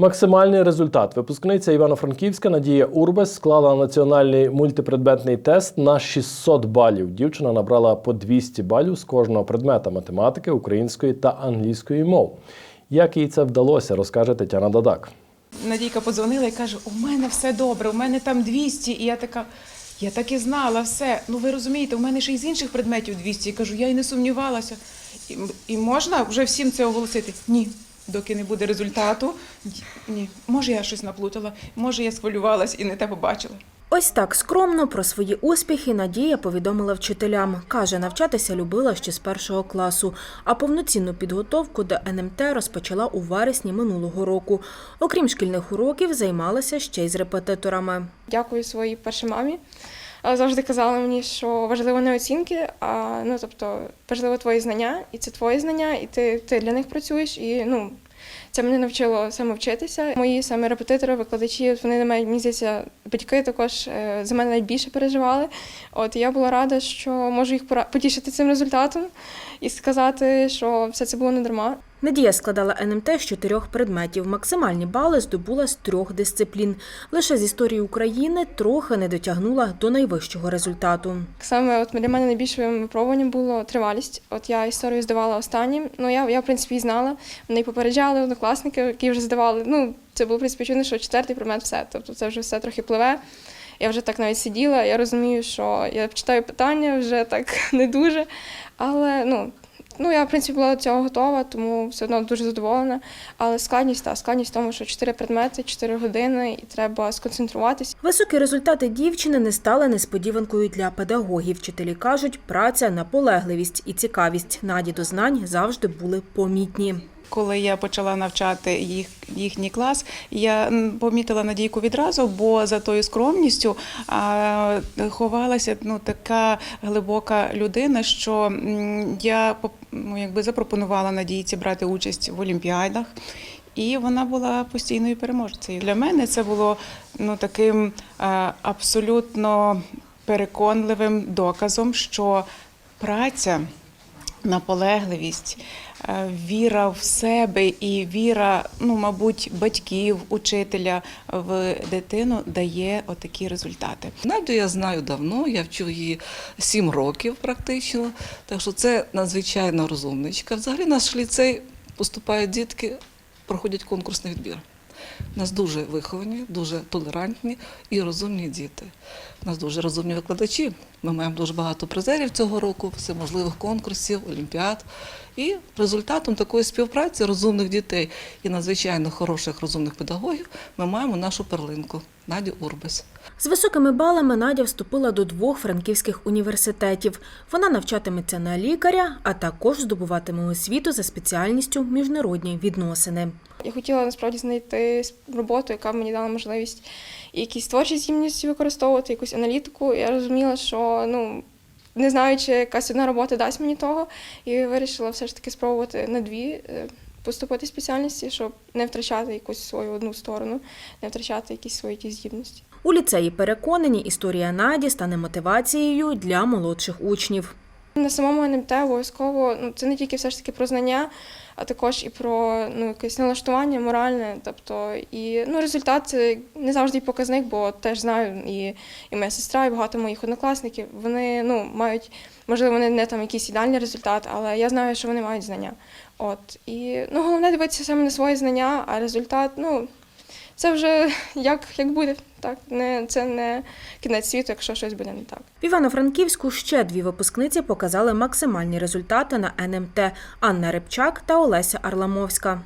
Максимальний результат. Випускниця Івано-Франківська Надія Урбес склала національний мультипредметний тест на 600 балів. Дівчина набрала по 200 балів з кожного предмета математики, української та англійської мов. Як їй це вдалося, розкаже Тетяна Дадак. Надійка подзвонила і каже: у мене все добре, у мене там 200. І я така. Я так і знала все. Ну ви розумієте, у мене ще й з інших предметів 200. Я кажу, я й не сумнівалася. І, і можна вже всім це оголосити? Ні. Доки не буде результату, ні. Може, я щось наплутала, може, я схвилювалась і не те побачила. Ось так скромно про свої успіхи Надія повідомила вчителям. Каже, навчатися любила ще з першого класу, а повноцінну підготовку до НМТ розпочала у вересні минулого року. Окрім шкільних уроків, займалася ще й з репетиторами. Дякую своїй першій мамі. Завжди казала мені, що важливо не оцінки, а ну тобто важливо твої знання, і це твої знання, і ти, ти для них працюєш. І ну це мене навчило саме вчитися. Мої саме репетитори, викладачі, вони на мене, здається, батьки також е, за мене найбільше переживали. От я була рада, що можу їх потішити цим результатом і сказати, що все це було не дарма. Надія складала НМТ з чотирьох предметів. Максимальні бали здобула з трьох дисциплін. Лише з історії України трохи не дотягнула до найвищого результату. Саме от для мене найбільшим випробуванням було тривалість. От я історію здавала останнім. Ну я, я в принципі і знала. Вони попереджали однокласники, які вже здавали. Ну це було в принципі чудно, що четвертий предмет все. Тобто це вже все трохи пливе. Я вже так навіть сиділа. Я розумію, що я читаю питання вже так не дуже. Але ну. Ну, я, в принципі, була до цього готова, тому все одно дуже задоволена. Але складність та складність в тому, що чотири предмети, чотири години, і треба сконцентруватися. Високі результати дівчини не стали несподіванкою для педагогів. Вчителі кажуть, праця, наполегливість і цікавість Наді до знань завжди були помітні. Коли я почала навчати їх, їхній клас, я помітила Надійку відразу, бо за тою скромністю ховалася ну, така глибока людина, що я ну, якби запропонувала Надійці брати участь в олімпіадах. І вона була постійною переможцею. Для мене це було ну таким абсолютно переконливим доказом, що праця наполегливість, е, віра в себе і віра, ну, мабуть, батьків, учителя в дитину дає отакі результати. Надю я знаю давно, я вчу її сім років практично, так що це надзвичайно розумничка. Взагалі наш ліцей поступають дітки, проходять конкурсний відбір. У нас дуже виховані, дуже толерантні і розумні діти. У нас дуже розумні викладачі. Ми маємо дуже багато призерів цього року, всеможливих конкурсів, олімпіад. І результатом такої співпраці розумних дітей і надзвичайно хороших розумних педагогів ми маємо нашу перлинку Надю Урбес. З високими балами Надя вступила до двох франківських університетів. Вона навчатиметься на лікаря, а також здобуватиме освіту за спеціальністю міжнародні відносини. Я хотіла насправді знайти роботу, яка мені дала можливість якісь творчі здібності використовувати, якусь аналітику. Я розуміла, що ну не знаю, чи якась одна робота дасть мені того, і вирішила все ж таки спробувати на дві е, поступити спеціальності, щоб не втрачати якусь свою одну сторону, не втрачати якісь свої ті здібності. У ліцеї переконані, історія Наді стане мотивацією для молодших учнів. На самому НМТ обов'язково ну це не тільки все ж таки про знання, а також і про ну якесь налаштування моральне. Тобто і ну результат це не завжди показник, бо теж знаю і, і моя сестра, і багато моїх однокласників. Вони ну мають, можливо, вони не там якийсь ідеальний результат, але я знаю, що вони мають знання. От і ну головне дивитися саме на свої знання, а результат, ну це вже як, як буде. Так, не це не кінець світу, якщо щось буде не так. В Івано-Франківську ще дві випускниці показали максимальні результати на НМТ – Анна Рибчак та Олеся Арламовська.